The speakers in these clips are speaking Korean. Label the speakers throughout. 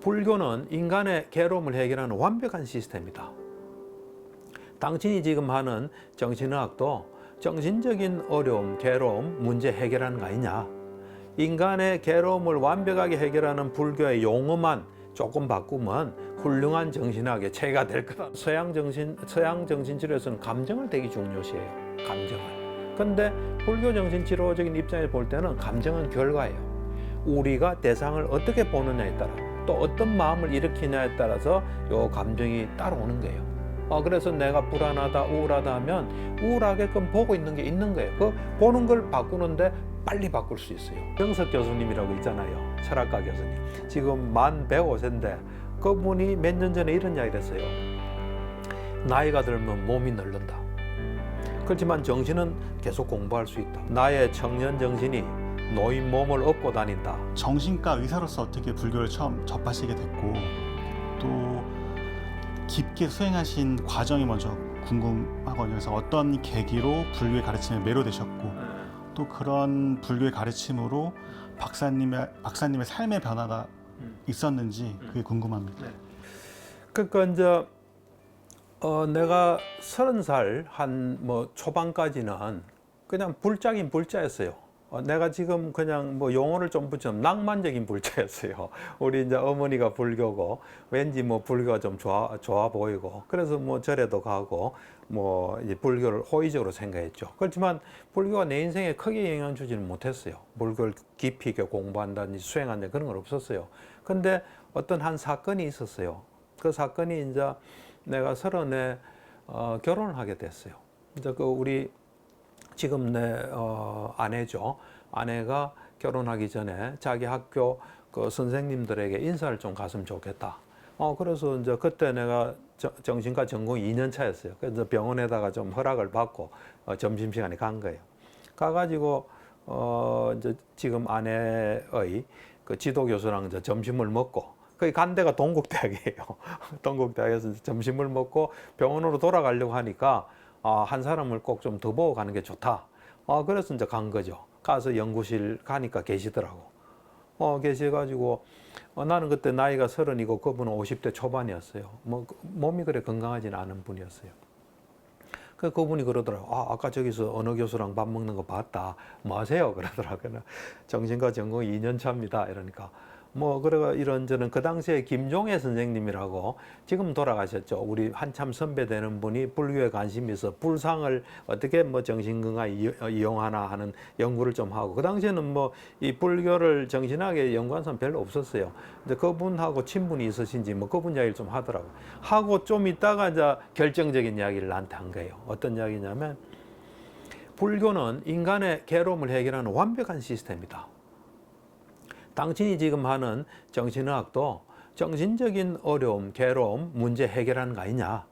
Speaker 1: 불교는 인간의 괴로움을 해결하는 완벽한 시스템이다. 당신이 지금 하는 정신의학도 정신적인 어려움, 괴로움, 문제 해결하는 거 아니냐. 인간의 괴로움을 완벽하게 해결하는 불교의 용어만 조금 바꾸면 훌륭한 정신학의 체가 될 거다. 서양 정신 서양 정신 치료에서는 감정을 되게 중요시해요. 감정을. 근데 불교 정신 치료적인 입장에서 볼 때는 감정은 결과예요. 우리가 대상을 어떻게 보느냐에 따라 또 어떤 마음을 일으키냐에 따라서 요 감정이 따라오는 거예요. 어, 그래서 내가 불안하다, 우울하다 하면 우울하게끔 보고 있는 게 있는 거예요. 그 보는 걸 바꾸는데 빨리 바꿀 수 있어요. 정석 교수님이라고 있잖아요. 철학가 교수님. 지금 만 105세인데 그분이 몇 년 전에 이런 이야기를 했어요. 나이가 들면 몸이 늙는다. 그렇지만 정신은 계속 공부할 수 있다. 나의 청년 정신이 노인 몸을 업고 다닌다.
Speaker 2: 정신과 의사로서 어떻게 불교를 처음 접하시게 됐고 또 깊게 수행하신 과정이 먼저 궁금하거든요. 그래서 어떤 계기로 불교의 가르침에 매료되셨고 또 그런 불교의 가르침으로 박사님의 박사님의 삶의 변화가 있었는지 그게 궁금합니다.
Speaker 1: 그러니까 이제 어, 내가 서른 살 한 뭐 초반까지는 그냥 불자긴 불자였어요. 어, 내가 지금 그냥 뭐 용어를 좀 붙이면 낭만적인 불자였어요. 우리 이제 어머니가 불교고 왠지 뭐 불교가 좀 좋아 좋아 보이고 그래서 뭐 절에도 가고 뭐 불교를 호의적으로 생각했죠. 그렇지만 불교가 내 인생에 크게 영향 주지는 못했어요. 불교를 깊이 있게 공부한다든지 수행한다든지 그런 건 없었어요. 근데 어떤 한 사건이 있었어요. 그 사건이 이제 내가 서른에 어, 결혼을 하게 됐어요. 이제 그 우리 지금 내 어, 아내죠. 아내가 결혼하기 전에 자기 학교 그 선생님들에게 인사를 좀 갔으면 좋겠다. 어 그래서 이제 그때 내가 저- 정신과 전공 2년 차였어요. 그래서 병원에다가 좀 허락을 받고 어, 점심 시간에 간 거예요. 가가지고 어 이제 지금 아내의 그 지도 교수랑 이제 점심을 먹고 거기 간 데가 동국대학이에요. 동국대학에서 점심을 먹고 병원으로 돌아가려고 하니까 아, 한 사람을 꼭 좀 더 보고 가는 게 좋다. 아, 그래서 이제 간 거죠. 가서 연구실 가니까 계시더라고. 어, 계셔가지고 어, 나는 그때 나이가 서른이고 그분은 50대 초반이었어요. 뭐 그- 몸이 그래 건강하지는 않은 분이었어요. 그 그분이 그러더라고. 아, 아까 저기서 어느 교수랑 밥 먹는 거 봤다. 뭐 하세요? 그러더라고요. 정신과 전공 2년 차입니다. 이러니까. 뭐 그래가 이런저런 그 당시에 김종애 선생님이라고 지금 돌아가셨죠. 우리 한참 선배 되는 분이 불교에 관심이 있어 불상을 어떻게 뭐 정신건강에 이- 어, 이용하나 하는 연구를 좀 하고 그 당시에는 뭐 이 불교를 정신하게 연구한 사람 별로 없었어요. 근데 그분하고 친분이 있으신지 뭐 그분 이야기를 좀 하더라고. 하고 좀 있다가 이제 결정적인 이야기를 나한테 한 거예요. 어떤 이야기냐면 불교는 인간의 괴로움을 해결하는 완벽한 시스템이다. 당신이 지금 하는 정신의학도 정신적인 어려움, 괴로움, 문제 해결하는 거 아니냐.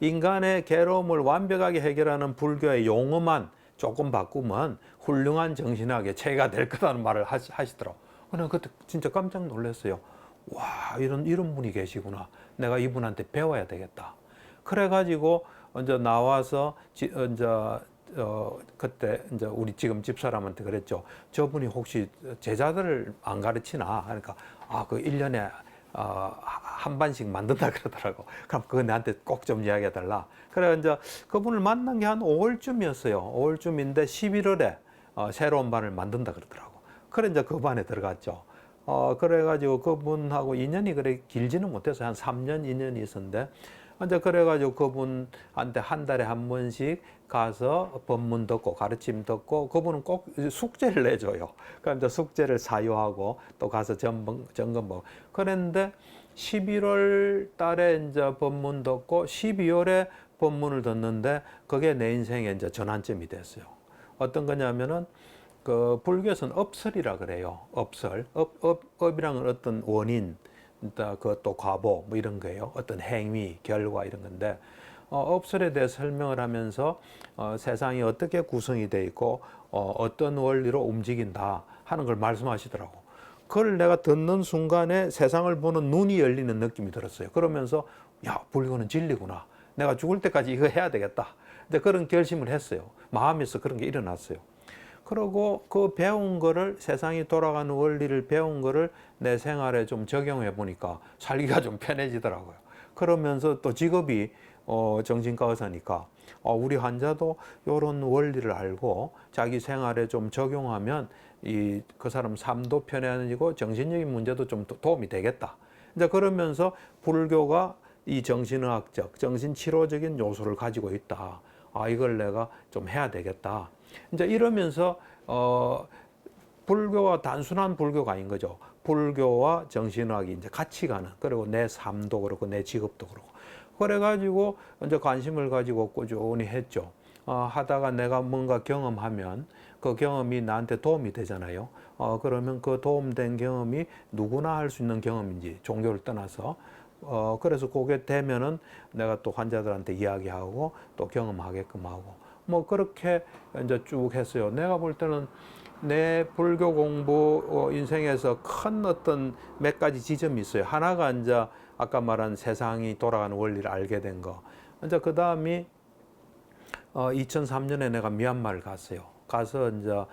Speaker 1: 인간의 괴로움을 완벽하게 해결하는 불교의 용어만 조금 바꾸면 훌륭한 정신학의 체가 될 거라는 말을 하시, 하시더라고. 저는 그때 진짜 깜짝 놀랐어요. 와, 이런, 이런 분이 계시구나. 내가 이분한테 배워야 되겠다. 그래가지고, 이제 나와서, 지, 어, 이제, 어, 그때 이제 우리 지금 집사람한테 그랬죠. 저분이 혹시 제자들을 안 가르치나? 하니까, 아, 그 1년에 어, 한 반씩 만든다 그러더라고. 그럼 그거 나한테 꼭 좀 이야기해 달라. 그래 이제 그분을 만난 게 한 5월쯤이었어요. 5월쯤인데 11월에 어, 새로운 반을 만든다 그러더라고. 그래 이제 그 반에 들어갔죠. 어, 그래가지고 그분하고 인연이 그래 길지는 못해서 한 3년, 2년이 있었는데 이제 그래가지고 그분한테 한 달에 한 번씩 가서 법문 듣고 가르침 듣고 그분은 꼭 숙제를 내줘요. 그럼 이제 숙제를 사유하고 또 가서 점검, 점검 보고. 그랬는데 11월 달에 이제 법문 듣고 12월에 법문을 듣는데 그게 내 인생의 이제 전환점이 됐어요. 어떤 거냐면은 그 불교에서는 업설이라 그래요. 업설. 업, 업, 업이란 건 어떤 원인, 그또 과보 뭐 이런 거예요. 어떤 행위, 결과 이런 건데 어, 업설에 대해 설명을 하면서 어, 세상이 어떻게 구성이 돼 있고 어, 어떤 원리로 움직인다 하는 걸 말씀하시더라고. 그걸 내가 듣는 순간에 세상을 보는 눈이 열리는 느낌이 들었어요. 그러면서 야 불교는 진리구나. 내가 죽을 때까지 이거 해야 되겠다. 근데 그런 결심을 했어요. 마음에서 그런 게 일어났어요. 그리고 그 배운 거를 세상이 돌아가는 원리를 배운 거를 내 생활에 좀 적용해 보니까 살기가 좀 편해지더라고요. 그러면서 또 직업이 어, 정신과 의사니까 어, 우리 환자도 이런 원리를 알고 자기 생활에 좀 적용하면 이 그 사람 삶도 편해지고 정신적인 문제도 좀 도- 도움이 되겠다. 이제 그러면서 불교가 이 정신의학적, 정신치료적인 요소를 가지고 있다. 아, 이걸 내가 좀 해야 되겠다. 이제 이러면서 어 불교와 단순한 불교가 아닌 거죠. 불교와 정신의학이 이제 같이 가는 그리고 내 삶도 그렇고 내 직업도 그렇고 그래가지고 이제 관심을 가지고 꾸준히 했죠. 어, 하다가 내가 뭔가 경험하면 그 경험이 나한테 도움이 되잖아요. 어, 그러면 그 도움된 경험이 누구나 할 수 있는 경험인지 종교를 떠나서 어, 그래서 그게 되면은 내가 또 환자들한테 이야기하고 또 경험하게끔 하고 뭐 그렇게 이제 쭉 했어요. 내가 볼 때는 내 불교 공부 어, 인생에서 큰 어떤 몇 가지 지점이 있어요. 하나가 이제 아까 말한 세상이 돌아가는 원리를 알게 된 거. 이제 그 다음이 어, 2003년에 내가 미얀마를 갔어요. 가서 이제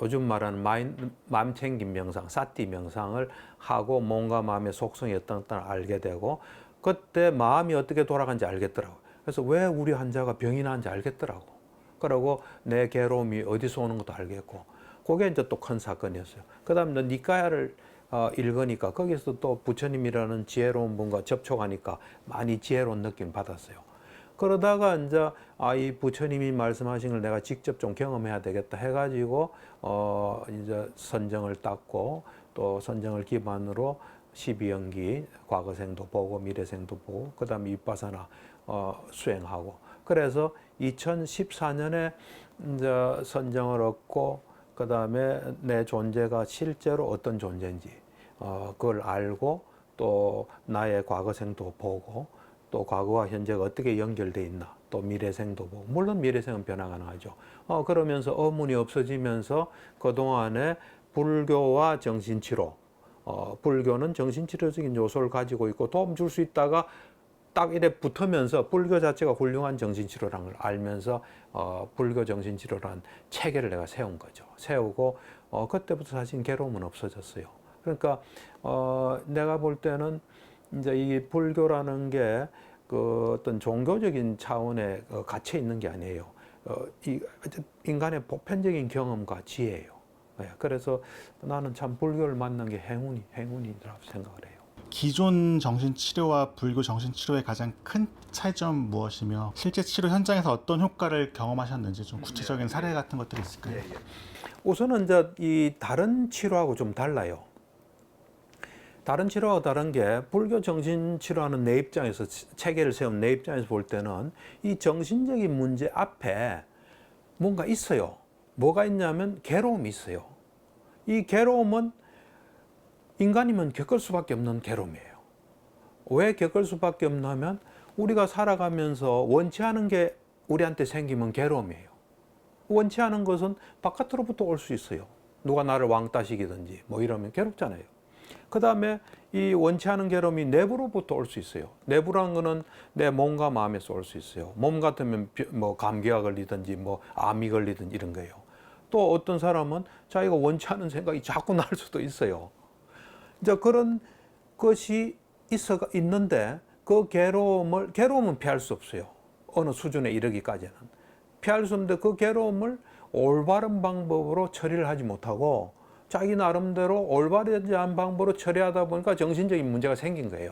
Speaker 1: 요즘 말하는 마인, 마음 챙김 명상, 사티 명상을 하고 몸과 마음의 속성이 어떤 걸 알게 되고 그때 마음이 어떻게 돌아가는지 알겠더라고요. 그래서 왜 우리 환자가 병이 나는지 알겠더라고. 그러고 내 괴로움이 어디서 오는 것도 알겠고 그게 이제 또 큰 사건이었어요. 그 다음에 니까야를 어, 읽으니까 거기서 또 부처님이라는 지혜로운 분과 접촉하니까 많이 지혜로운 느낌 받았어요. 그러다가 이제 아, 이 부처님이 말씀하신 걸 내가 직접 좀 경험해야 되겠다 해가지고 어, 이제 선정을 땄고 또 선정을 기반으로 12연기 과거생도 보고 미래생도 보고 그다음에 윗바사나 어, 수행하고 그래서 2014년에 이제 선정을 얻고 그다음에 내 존재가 실제로 어떤 존재인지 어, 그걸 알고 또 나의 과거생도 보고 또 과거와 현재가 어떻게 연결돼 있나 또 미래생도 보고 물론 미래생은 변화가 나죠. 어, 그러면서 어문이 없어지면서 그 동안에 불교와 정신치료 어, 불교는 정신치료적인 요소를 가지고 있고 도움 줄 수 있다가 딱 이래 붙으면서 불교 자체가 훌륭한 정신치료라는 걸 알면서 어, 불교 정신치료라는 체계를 내가 세운 거죠. 세우고 어, 그때부터 사실 괴로움은 없어졌어요. 그러니까 어, 내가 볼 때는 이제 이 불교라는 게 그 어떤 종교적인 차원에 어, 갇혀 있는 게 아니에요. 어, 이 인간의 보편적인 경험과 지혜예요. 예, 그래서 나는 참 불교를 만난 게 행운이 행운이라고 생각을 해요.
Speaker 2: 기존 정신치료와 불교 정신치료의 가장 큰 차이점 무엇이며 실제 치료 현장에서 어떤 효과를 경험하셨는지 좀 구체적인 사례 같은 것들이 있을까요?
Speaker 1: 우선은 이제 이 다른 치료하고 좀 달라요. 다른 치료와 다른 게 불교 정신 치료하는 내 입장에서 치- 체계를 세운 내 입장에서 볼 때는 이 정신적인 문제 앞에 뭔가 있어요. 뭐가 있냐면 괴로움이 있어요. 이 괴로움은 인간이면 겪을 수밖에 없는 괴로움이에요. 왜 겪을 수밖에 없냐면 우리가 살아가면서 원치 않은 게 우리한테 생기면 괴로움이에요. 원치 않은 것은 바깥으로부터 올 수 있어요. 누가 나를 왕따시키든지 뭐 이러면 괴롭잖아요. 그 다음에 이 원치 않은 괴로움이 내부로부터 올 수 있어요. 내부라는 거는 내 몸과 마음에서 올 수 있어요. 몸 같으면 비- 뭐 감기가 걸리든지 뭐 암이 걸리든지 이런 거예요. 또 어떤 사람은 자기가 원치 않은 생각이 자꾸 날 수도 있어요. 이제 그런 것이 있어 있는데 그 괴로움을 괴로움은 피할 수 없어요. 어느 수준에 이르기까지는 피할 수 없는데 그 괴로움을 올바른 방법으로 처리를 하지 못하고 자기 나름대로 올바르지 않은 방법으로 처리하다 보니까 정신적인 문제가 생긴 거예요.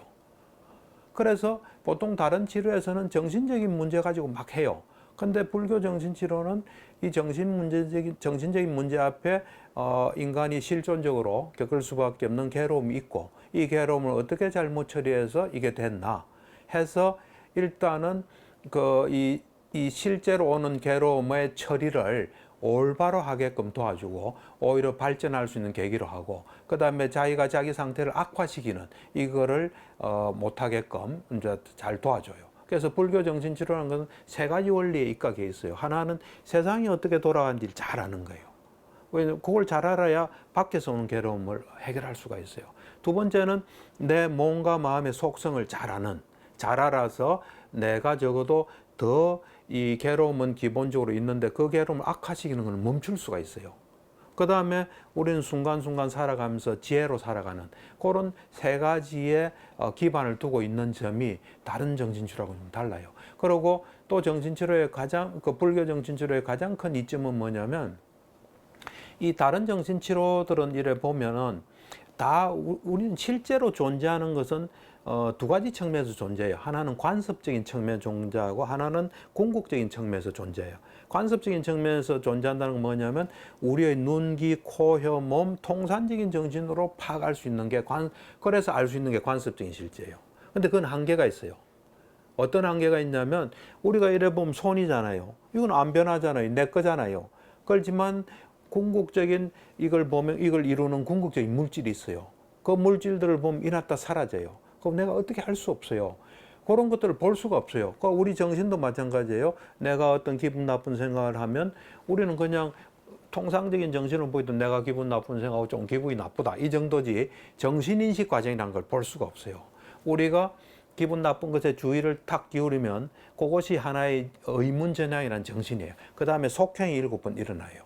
Speaker 1: 그래서 보통 다른 치료에서는 정신적인 문제 가지고 막 해요. 근데 불교 정신치료는 이 정신 문제적인 정신적인 문제 앞에 어, 인간이 실존적으로 겪을 수밖에 없는 괴로움이 있고 이 괴로움을 어떻게 잘못 처리해서 이게 됐나 해서 일단은 그 이 이 실제로 오는 괴로움의 처리를 올바로 하게끔 도와주고 오히려 발전할 수 있는 계기로 하고 그 다음에 자기가 자기 상태를 악화시키는 이거를 어, 못하게끔 이제 잘 도와줘요. 그래서 불교 정신 치료라는 것은 세 가지 원리에 입각해 있어요. 하나는 세상이 어떻게 돌아가는지를 잘 아는 거예요. 왜냐면 그걸 잘 알아야 밖에서 오는 괴로움을 해결할 수가 있어요. 두 번째는 내 몸과 마음의 속성을 잘 아는, 잘 알아서 내가 적어도 더 이 괴로움은 기본적으로 있는데 그 괴로움을 악화시키는 걸 멈출 수가 있어요. 그 다음에 우리는 순간순간 살아가면서 지혜로 살아가는 그런 세 가지의 어, 기반을 두고 있는 점이 다른 정신치료하고는 좀 달라요. 그리고 또 정신치료의 가장 그 불교 정신치료의 가장 큰 이점은 뭐냐면 이 다른 정신치료들은 이래 보면은 다 우- 우리는 실제로 존재하는 것은 어, 두 가지 측면에서 존재해요. 하나는 관습적인 측면 존재하고 하나는 궁극적인 측면에서 존재해요. 관습적인 측면에서 존재한다는 건 뭐냐면 우리의 눈, 귀, 코, 혀, 몸 통산적인 정신으로 파악할 수 있는 게 관, 그래서 알 수 있는 게 관습적인 실제예요. 근데 그건 한계가 있어요. 어떤 한계가 있냐면 우리가 이래 보면 손이잖아요. 이건 안 변하잖아요. 내 거잖아요. 그렇지만 궁극적인 이걸 보면 이걸 이루는 궁극적인 물질이 있어요. 그 물질들을 보면 이났다 사라져요. 그럼 내가 어떻게 할 수 없어요. 그런 것들을 볼 수가 없어요. 그 우리 정신도 마찬가지예요. 내가 어떤 기분 나쁜 생각을 하면 우리는 그냥 통상적인 정신을 보이던 내가 기분 나쁜 생각하고 좀 기분이 나쁘다 이 정도지 정신인식 과정이라는 걸 볼 수가 없어요. 우리가 기분 나쁜 것에 주의를 탁 기울이면 그것이 하나의 의문 전향이라는 정신이에요. 그 다음에 속행이 일곱 번 일어나요.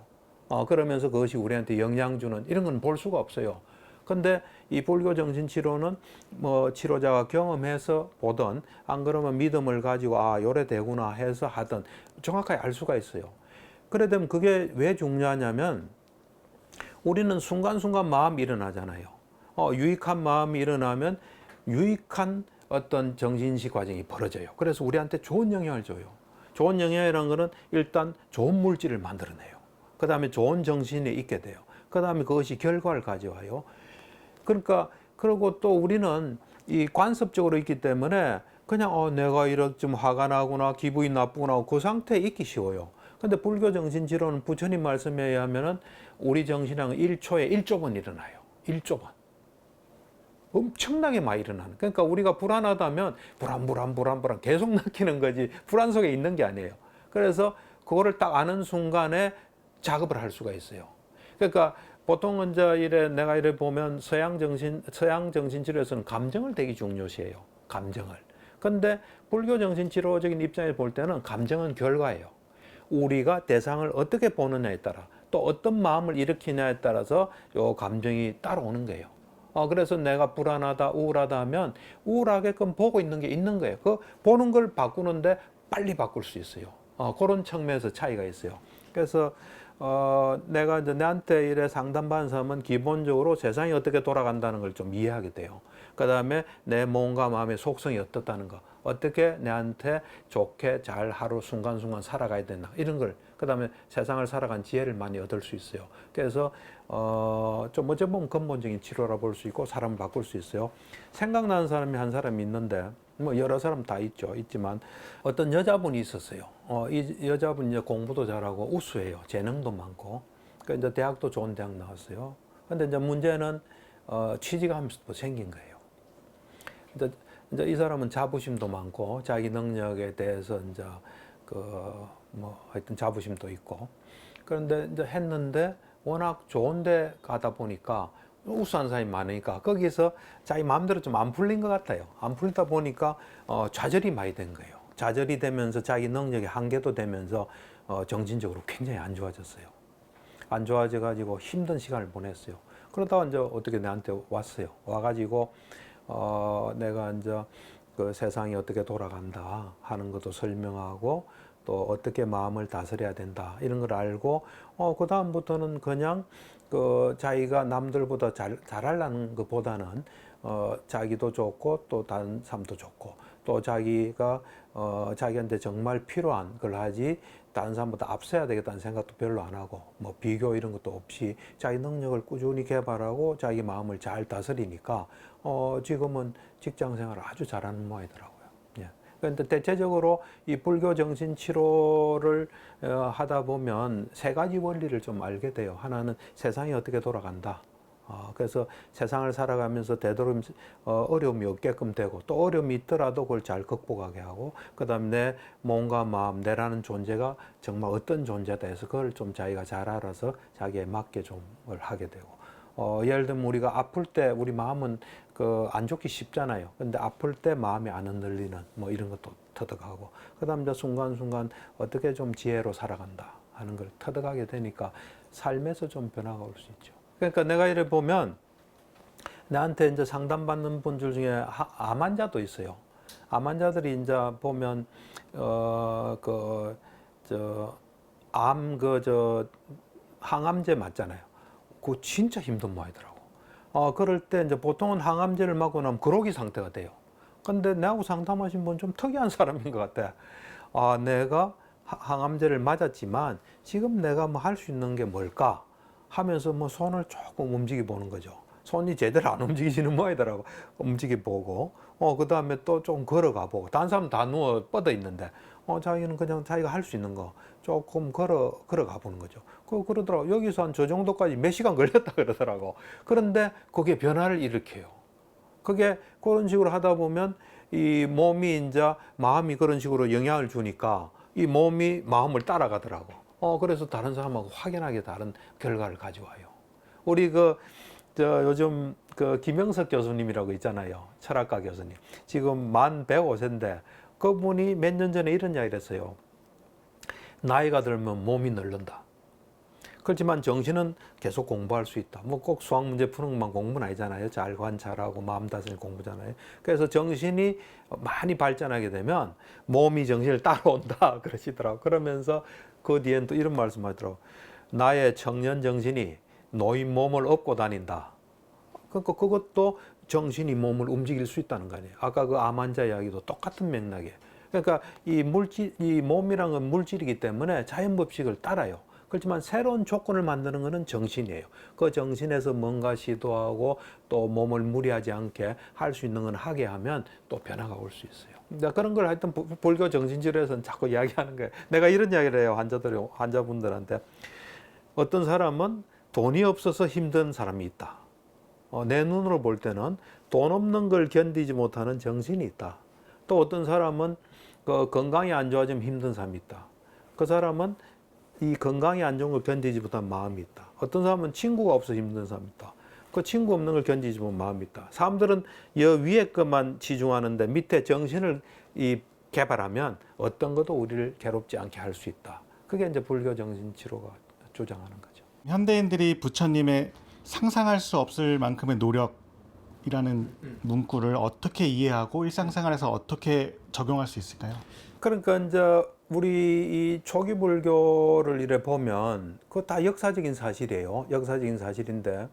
Speaker 1: 어, 그러면서 그것이 우리한테 영향 주는 이런 건 볼 수가 없어요. 근데 이 불교 정신 치료는 뭐 치료자가 경험해서 보던 안 그러면 믿음을 가지고 아 요래 되구나 해서 하던 정확하게 알 수가 있어요. 그래 되면 그게 왜 중요하냐면 우리는 순간순간 마음이 일어나잖아요. 어, 유익한 마음이 일어나면 유익한 어떤 정신식 과정이 벌어져요. 그래서 우리한테 좋은 영향을 줘요. 좋은 영향이라는 거는 일단 좋은 물질을 만들어내요. 그 다음에 좋은 정신이 있게 돼요. 그 다음에 그것이 결과를 가져와요. 그러니까 그리고 또 우리는 이 관습적으로 있기 때문에 그냥 어 내가 이렇게 좀 화가 나구나 기분이 나쁘구나 그 상태에 있기 쉬워요. 근데 불교 정신 지론은 부처님 말씀에 의하면은 우리 정신은 1초에 1조 번 일어나요. 1조 번. 엄청나게 많이 일어나는. 그러니까 우리가 불안하다면 불안 불안 불안 불안 계속 느끼는 거지 불안 속에 있는 게 아니에요. 그래서 그거를 딱 아는 순간에 작업을 할 수가 있어요. 그러니까 보통은 이제 이래 내가 이래 보면 서양 정신 서양 정신 치료에서는 감정을 되게 중요시해요. 감정을. 근데 불교 정신 치료적인 입장에서 볼 때는 감정은 결과예요. 우리가 대상을 어떻게 보느냐에 따라 또 어떤 마음을 일으키냐에 따라서 요 감정이 따라오는 거예요. 어, 그래서 내가 불안하다, 우울하다 하면 우울하게끔 보고 있는 게 있는 거예요. 그 보는 걸 바꾸는데 빨리 바꿀 수 있어요. 어, 그런 측면에서 차이가 있어요. 그래서 어, 내가 이제 내한테 이래 상담받는 사람은 기본적으로 세상이 어떻게 돌아간다는 걸 좀 이해하게 돼요. 그 다음에 내 몸과 마음의 속성이 어떻다는 거, 어떻게 내한테 좋게 잘 하루 순간순간 살아가야 되나, 이런 걸, 그 다음에 세상을 살아간 지혜를 많이 얻을 수 있어요. 그래서, 어, 좀 어찌 보면 근본적인 치료라 볼 수 있고, 사람을 바꿀 수 있어요. 생각나는 사람이 한 사람이 있는데, 뭐 여러 사람 다 있죠. 있지만 어떤 여자분이 있었어요. 어, 이 여자분 이제 공부도 잘하고 우수해요. 재능도 많고. 그 이제 대학도 좋은 대학 나왔어요. 근데 이제 문제는 어, 취직하면서 또 생긴 거예요. 이제, 이제 이 사람은 자부심도 많고 자기 능력에 대해서 이제 그뭐 하여튼 자부심도 있고 그런데 이제 했는데 워낙 좋은데 가다 보니까 우수한 사람이 많으니까 거기서 자기 마음대로 좀 안 풀린 것 같아요. 안 풀다 보니까 어, 좌절이 많이 된 거예요. 좌절이 되면서 자기 능력의 한계도 되면서 어, 정신적으로 굉장히 안 좋아졌어요. 안 좋아져 가지고 힘든 시간을 보냈어요. 그러다가 이제 어떻게 나한테 왔어요. 와가지고 어, 내가 이제 그 세상이 어떻게 돌아간다 하는 것도 설명하고 또 어떻게 마음을 다스려야 된다 이런 걸 알고 어, 그 다음부터는 그냥 그 자기가 남들보다 잘 잘하려는 것보다는 어, 자기도 좋고 또 다른 사람도 좋고 또 자기가 어, 자기한테 정말 필요한 걸 하지 다른 사람보다 앞서야 되겠다는 생각도 별로 안 하고 뭐 비교 이런 것도 없이 자기 능력을 꾸준히 개발하고 자기 마음을 잘 다스리니까 어, 지금은 직장 생활을 아주 잘하는 모양이더라고요. 예. 그런데 대체적으로 이 불교 정신 치료를 어, 하다 보면 세 가지 원리를 좀 알게 돼요. 하나는 세상이 어떻게 돌아간다. 어, 그래서 세상을 살아가면서 되도록 어, 어려움이 없게끔 되고 또 어려움이 있더라도 그걸 잘 극복하게 하고 그다음 내 몸과 마음 내라는 존재가 정말 어떤 존재다 해서 그걸 좀 자기가 잘 알아서 자기에 맞게 좀을 하게 되고 어, 예를 들면 우리가 아플 때 우리 마음은 그 안 좋기 쉽잖아요. 근데 아플 때 마음이 안 흔들리는 뭐 이런 것도 터득하고 그다음 이제 순간순간 어떻게 좀 지혜로 살아간다 하는 걸 터득하게 되니까 삶에서 좀 변화가 올 수 있죠. 그러니까 내가 이래 보면 나한테 이제 상담받는 분들 중에 하- 암 환자도 있어요. 암 환자들이 이제 보면 어, 어그저암 그저 항암제 맞잖아요. 그거 진짜 힘든 모양이더라고. 어 그럴 때 이제 보통은 항암제를 맞고 나면 그로기 상태가 돼요. 근데 내하고 상담하신 분 좀 특이한 사람인 것 같아. 아 내가 하- 항암제를 맞았지만 지금 내가 뭐 할 수 있는 게 뭘까 하면서 뭐 손을 조금 움직여 보는 거죠. 손이 제대로 안 움직이시는 모양이더라고. 움직여 보고, 어, 그 다음에 또 좀 걸어가 보고. 다른 사람 다 누워 뻗어 있는데, 어, 자기는 그냥 자기가 할 수 있는 거 조금 걸어, 걸어가 보는 거죠. 그, 그러더라고. 여기서 한 저 정도까지 몇 시간 걸렸다 그러더라고. 그런데 그게 변화를 일으켜요. 그게 그런 식으로 하다 보면 이 몸이 이제 마음이 그런 식으로 영향을 주니까 이 몸이 마음을 따라가더라고. 어, 그래서 다른 사람하고 확연하게 다른 결과를 가져와요. 우리 그, 저 요즘 그 김영석 교수님이라고 있잖아요. 철학가 교수님. 지금 만 105세인데 그분이 몇 년 전에 이런 이야기를 했어요. 나이가 들면 몸이 늙는다. 그렇지만 정신은 계속 공부할 수 있다. 뭐 꼭 수학 문제 푸는 것만 공부는 아니잖아요. 잘 관찰하고 마음 다스리는 공부잖아요. 그래서 정신이 많이 발전하게 되면 몸이 정신을 따라온다 그러시더라고. 그러면서 그 뒤엔 또 이런 말씀하더라고. 나의 청년 정신이 노인 몸을 업고 다닌다. 그러니까 그것도 정신이 몸을 움직일 수 있다는 거 아니에요. 아까 그 암 환자 이야기도 똑같은 맥락에. 그러니까 이 물질, 이 몸이란 건 물질이기 때문에 자연 법칙을 따라요. 그렇지만 새로운 조건을 만드는 것은 정신이에요. 그 정신에서 뭔가 시도하고 또 몸을 무리하지 않게 할 수 있는 건 하게 하면 또 변화가 올 수 있어요. 그런 걸 하여튼 부- 불교 정신치료에서는 자꾸 이야기하는 거예요. 내가 이런 이야기를 해요. 환자들, 환자분들한테. 어떤 사람은 돈이 없어서 힘든 사람이 있다. 어, 내 눈으로 볼 때는 돈 없는 걸 견디지 못하는 정신이 있다. 또 어떤 사람은 그 건강이 안 좋아지면 힘든 사람이 있다. 그 사람은 이 건강이 안 좋은 걸 견디지 못한 마음이 있다. 어떤 사람은 친구가 없어 힘든 사람이 있다. 그 친구 없는 걸 견디지 못한 마음이 있다. 사람들은 여 위에 것만 치중하는데 밑에 정신을 이 개발하면 어떤 것도 우리를 괴롭지 않게 할 수 있다. 그게 이제 불교 정신 치료가 주장하는 거죠.
Speaker 2: 현대인들이 부처님의 상상할 수 없을 만큼의 노력 이라는 문구를 어떻게 이해하고 일상생활에서 어떻게 적용할 수 있을까요?
Speaker 1: 그러니까 이제 우리 이 초기 불교를 이래 보면 그거 다 역사적인 사실이에요. 역사적인 사실인데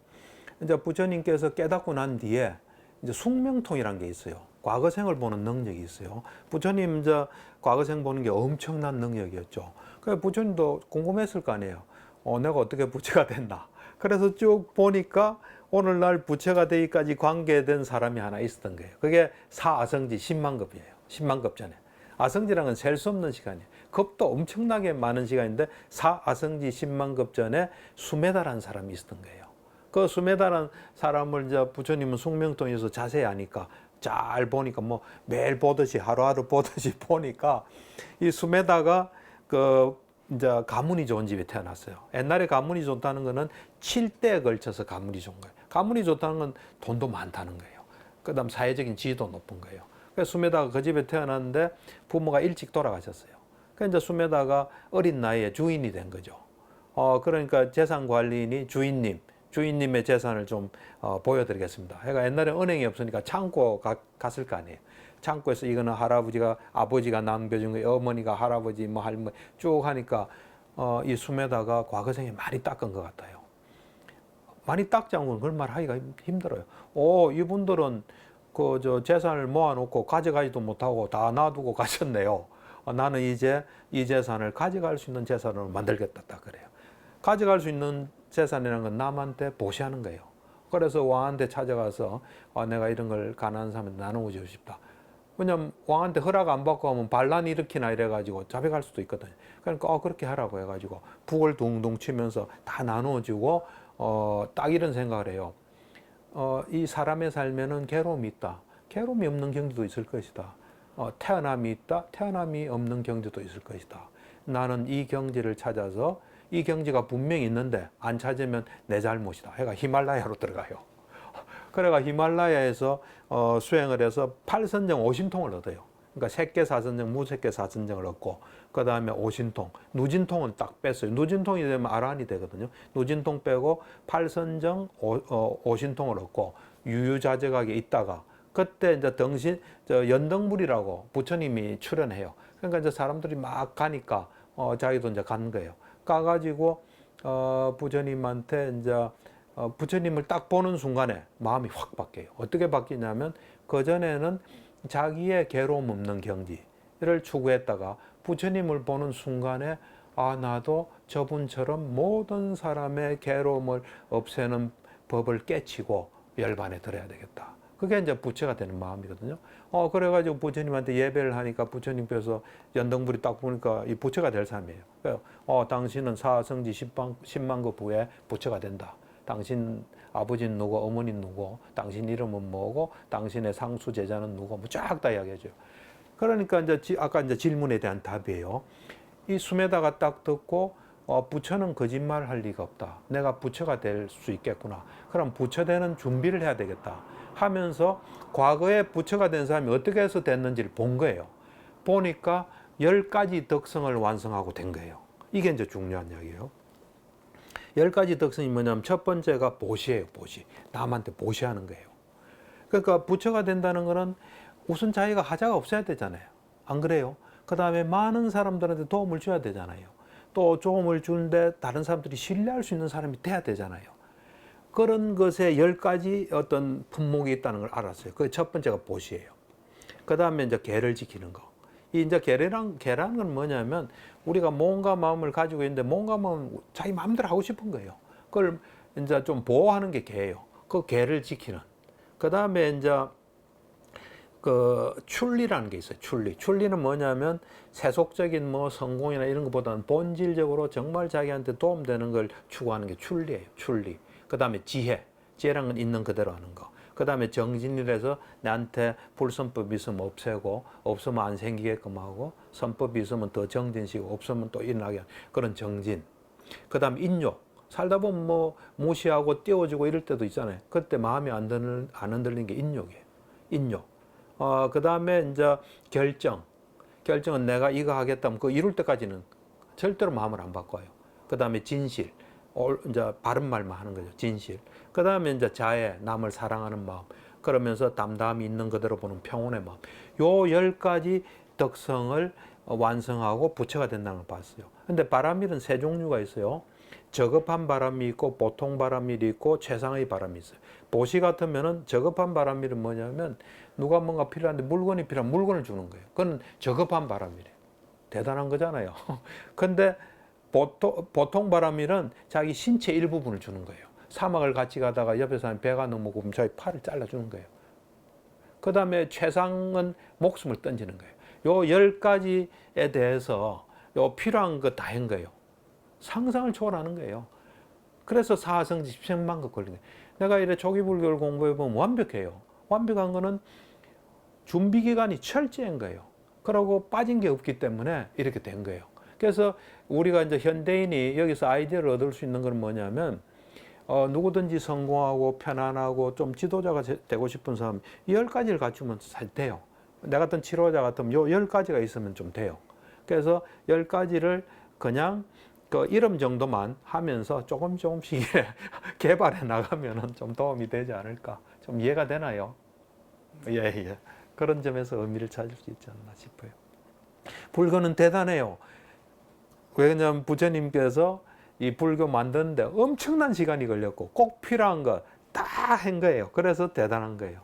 Speaker 1: 이제 부처님께서 깨닫고 난 뒤에 이제 숙명통이라는 게 있어요. 과거생을 보는 능력이 있어요. 부처님 이제 과거생 보는 게 엄청난 능력이었죠. 그래서 부처님도 궁금했을 거 아니에요. 어, 내가 어떻게 부처가 됐나. 그래서 쭉 보니까 오늘날 부처가 되기까지 관계된 사람이 하나 있었던 거예요. 그게 사아성지 10만 급이에요. 10만 급 전에. 아성지라는 건셀수 없는 시간이에요. 급도 엄청나게 많은 시간인데 사아성지 10만 급 전에 수메다라는 사람이 있었던 거예요. 그 수메다라는 사람을 이제 부처님은 숙명통에서 자세히 아니까 잘 보니까 뭐 매일 보듯이 하루하루 보듯이 보니까 이 수메다가 그 이제 가문이 좋은 집에 태어났어요. 옛날에 가문이 좋다는 거는 칠대에 걸쳐서 가문이 좋은 거예요. 가문이 좋다는 건 돈도 많다는 거예요. 그다음 사회적인 지위도 높은 거예요. 그래서 수메다가 그 집에 태어났는데 부모가 일찍 돌아가셨어요. 그래서 이제 수메다가 어린 나이에 주인이 된 거죠. 어 그러니까 재산 관리인이 주인님, 주인님의 재산을 좀 어, 보여드리겠습니다. 해가 옛날에 은행이 없으니까 창고 가, 갔을 거 아니에요. 창고에서 이거는 할아버지가 아버지가 남겨준 거, 어머니가 할아버지 뭐 할머니 쭉 하니까 어, 이 수메다가 과거생에 많이 닦은 것 같아요. 많이 닦지 않고는 그런 말 하기가 힘- 힘들어요. 오, 이분들은 그 저 재산을 모아놓고 가져가지도 못하고 다 놔두고 가셨네요. 어, 나는 이제 이 재산을 가져갈 수 있는 재산으로 만들겠다 딱 그래요. 가져갈 수 있는 재산이라는 건 남한테 보시하는 거예요. 그래서 왕한테 찾아가서 어, 내가 이런 걸 가난한 사람한테 나누고 주고 싶다. 왜냐면 왕한테 허락 안 받고 하면 반란 일으키나 이래가지고 잡혀갈 수도 있거든요. 그러니까 어, 그렇게 하라고 해가지고 북을 둥둥 치면서 다 나누어주고 어, 딱 이런 생각을 해요. 어, 이 사람의 삶에는 괴로움이 있다. 괴로움이 없는 경제도 있을 것이다. 어, 태어남이 있다. 태어남이 없는 경제도 있을 것이다. 나는 이 경지를 찾아서 이 경지가 분명히 있는데 안 찾으면 내 잘못이다. 해가 히말라야로 들어가요. 그래가 히말라야에서 어, 수행을 해서 팔선정 오심통을 얻어요. 그러니까 색계 사선정, 무색계 사선정을 얻고 그 다음에 오신통, 누진통은 딱 뺐어요. 누진통이 되면 아란이 되거든요. 누진통 빼고 팔선정, 오, 어, 오신통을 얻고 유유자적하게 있다가 그때 이제 덩신 저 연등물이라고 부처님이 출연해요. 그러니까 이제 사람들이 막 가니까 어, 자기도 이제 간 거예요. 가가지고 어, 부처님한테 이제 어, 부처님을 딱 보는 순간에 마음이 확 바뀌어요. 어떻게 바뀌냐면 그 전에는 자기의 괴로움 없는 경지를 추구했다가 부처님을 보는 순간에 아 나도 저분처럼 모든 사람의 괴로움을 없애는 법을 깨치고 열반에 들어야 되겠다. 그게 이제 부처가 되는 마음이거든요. 어 그래가지고 부처님한테 예배를 하니까 부처님께서 연등불이 딱 보니까 이 부처가 될 사람이에요. 어 당신은 사성지 십만 십만 급 후에 부처가 된다. 당신 아버지는 누구, 어머니는 누구, 당신 이름은 뭐고, 당신의 상수 제자는 누구, 뭐 쫙 다 이야기해줘요. 그러니까 이제 지- 아까 이제 질문에 대한 답이에요. 이 숨에다가 딱 듣고 어, 부처는 거짓말 할 리가 없다. 내가 부처가 될 수 있겠구나. 그럼 부처 되는 준비를 해야 되겠다. 하면서 과거에 부처가 된 사람이 어떻게 해서 됐는지를 본 거예요. 보니까 열 가지 덕성을 완성하고 된 거예요. 이게 이제 중요한 이야기예요. 열 가지 덕성이 뭐냐면 첫 번째가 보시예요, 보시. 남한테 보시하는 거예요. 그러니까 부처가 된다는 거는 우선 자기가 하자가 없어야 되잖아요. 안 그래요? 그 다음에 많은 사람들한테 도움을 줘야 되잖아요. 또 도움을 주는데 다른 사람들이 신뢰할 수 있는 사람이 돼야 되잖아요. 그런 것에 열 가지 어떤 품목이 있다는 걸 알았어요. 그 첫 번째가 보시예요. 그 다음에 이제 개를 지키는 거. 이 이제 개란 개라는 건 뭐냐면 우리가 몸과 마음을 가지고 있는데 몸과 마음은 자기 마음대로 하고 싶은 거예요. 그걸 이제 좀 보호하는 게 개예요. 그 개를 지키는. 그 다음에 이제 그 출리라는 게 있어요. 출리. 출리는 뭐냐면 세속적인 뭐 성공이나 이런 것보다는 본질적으로 정말 자기한테 도움되는 걸 추구하는 게 출리예요. 출리. 그 다음에 지혜. 지혜란 건 있는 그대로 하는 거. 그 다음에 정진이라서 나한테 불선법 있으면 없애고 없으면 안 생기게끔 하고 선법이 있으면 더 정진시고 없으면 또 일어나게 하는 그런 정진. 그 다음 인욕. 살다 보면 뭐 무시하고 띄워주고 이럴 때도 있잖아요. 그때 마음이 안 흔들, 안 흔들리는 게 인욕이에요. 인욕. 어, 그 다음에 이제 결정. 결정은 내가 이거 하겠다면 그 이룰 때까지는 절대로 마음을 안 바꿔요. 그 다음에 진실. 올, 이제 바른 말만 하는 거죠. 진실. 그 다음에 이제 자애, 남을 사랑하는 마음. 그러면서 담담히 있는 그대로 보는 평온의 마음. 요 열 가지 덕성을 완성하고 부처가 된다는 걸 봤어요. 근데 바람일은 세 종류가 있어요. 저급한 바람이 있고 보통 바람일이 있고 최상의 바람이 있어요. 보시 같으면은 저급한 바람일은 뭐냐면 누가 뭔가 필요한데 물건이 필요한 물건을 주는 거예요. 그건 저급한 바람이래요. 대단한 거잖아요. 근데 보통, 보통 바람일은 자기 신체 일부분을 주는 거예요. 사막을 같이 가다가 옆에 사람 배가 너무 고프면 자기 팔을 잘라주는 거예요. 그 다음에 최상은 목숨을 던지는 거예요. 요 열 가지에 대해서 요 필요한 거 다 한 거예요. 상상을 초월하는 거예요. 그래서 사성지 십생만 급 걸린 거예요. 내가 이래 조기불교를 공부해 보면 완벽해요. 완벽한 거는 준비 기간이 철저한 거예요. 그러고 빠진 게 없기 때문에 이렇게 된 거예요. 그래서 우리가 이제 현대인이 여기서 아이디어를 얻을 수 있는 건 뭐냐면 어, 누구든지 성공하고 편안하고 좀 지도자가 제- 되고 싶은 사람 이열 가지를 갖추면 잘 돼요. 내 같은 치료자 같으면 요열 가지가 있으면 좀 돼요. 그래서 열 가지를 그냥 그 이름 정도만 하면서 조금 조금씩 개발해 나가면은 좀 도움이 되지 않을까. 좀 이해가 되나요? 예, 예. 그런 점에서 의미를 찾을 수 있지 않나 싶어요. 불교는 대단해요. 왜냐하면 부처님께서 이 불교 만드는데 엄청난 시간이 걸렸고 꼭 필요한 거 다 한 거예요. 그래서 대단한 거예요.